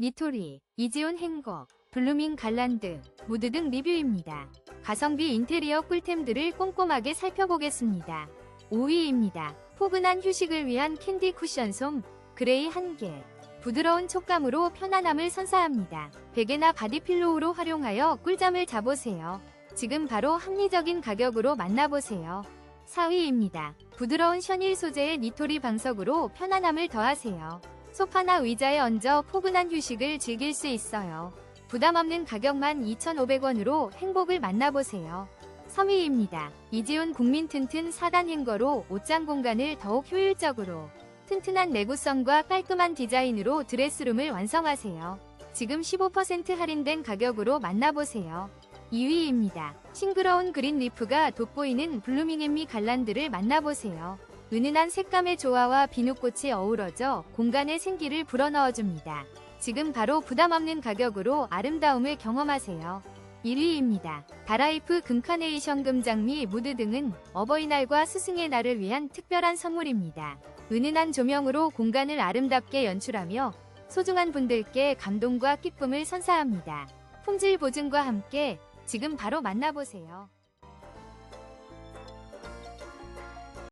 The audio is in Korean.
니토리, 이지온 행거, 블루밍 갈란드, 무드 등 리뷰입니다. 가성비 인테리어 꿀템들을 꼼꼼하게 살펴보겠습니다. 5위입니다. 포근한 휴식을 위한 캔디 쿠션 솜, 그레이 1개. 부드러운 촉감으로 편안함을 선사합니다. 베개나 바디필로우로 활용하여 꿀잠을 자보세요. 지금 바로 합리적인 가격으로 만나보세요. 4위입니다. 부드러운 셔닐 소재의 니토리 방석으로 편안함을 더하세요. 소파나 의자에 얹어 포근한 휴식을 즐길 수 있어요. 부담 없는 가격만 2,500원으로 행복을 만나보세요. 3위입니다. 이지온 국민 튼튼 4단 행거로 옷장 공간을 더욱 효율적으로 튼튼한 내구성과 깔끔한 디자인으로 드레스룸을 완성하세요. 지금 15% 할인된 가격으로 만나보세요. 2위입니다. 싱그러운 그린 리프가 돋보이는 블루밍 엠미 갈란드를 만나보세요. 은은한 색감의 조화와 비누꽃이 어우러져 공간에 생기를 불어넣어줍니다. 지금 바로 부담 없는 가격으로 아름다움을 경험하세요. 1위입니다. 다라이프 금카네이션 금장미 무드 등은 어버이날과 스승의 날을 위한 특별한 선물입니다. 은은한 조명으로 공간을 아름답게 연출하며 소중한 분들께 감동과 기쁨을 선사합니다. 품질 보증과 함께 지금 바로 만나보세요.